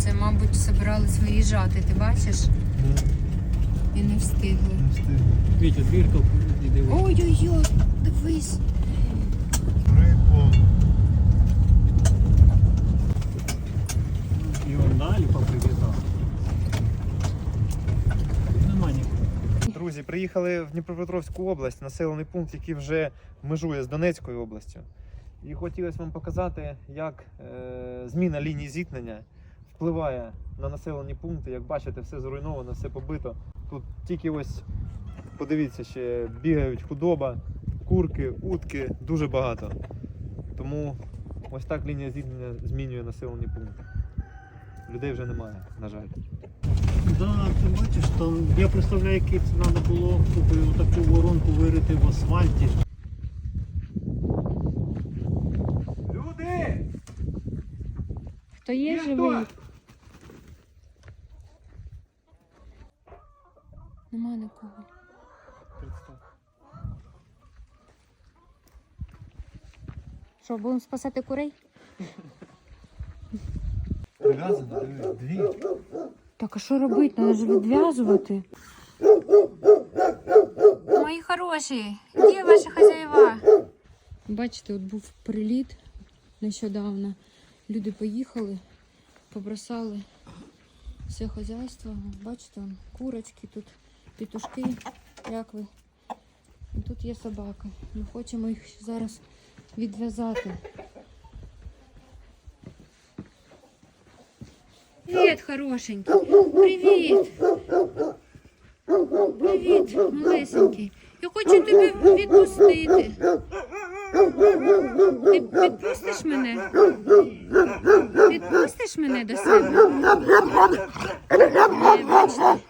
Це, мабуть, собирались виїжджати, ти бачиш? І не встигли. Не встигли. Вітя, двірка і дивись. Ой-ой-ой, дивись. Рибо. І он далі попривітав. Нема нікого. Друзі, приїхали в Дніпропетровську область, населений пункт, який вже межує з Донецькою областю. І хотілося вам показати, як е, зміна лінії зіткнення впливає на населені пункти. Як бачите, все зруйновано, все побито. Тут тільки ось, подивіться, ще бігають худоба, курки, утки, дуже багато. Тому ось так лінія зіткнення змінює населені пункти. Людей вже немає, на жаль. Да, ти бачиш, там я представляю, який це треба було щоб таку воронку вирити в асфальті. Люди! Хто є Є живий? Нема нікого. Що, будемо спасати курей? Прив'язано, диви, дві. Так, а що робити? Треба ж відв'язувати. Мої хороші, де ваші хазяїва? Бачите, от був приліт нещодавно. Люди поїхали, побросали все хазяйство. Бачите, курочки, тут петушки, як ви. Тут є собака. Ми хочемо їх зараз відв'язати. Привіт, хорошенький. Привіт. Привіт, малесенький. Я хочу тебе відпустити. Ти відпустиш мене? Відпустиш мене до себе? Е, Бачите,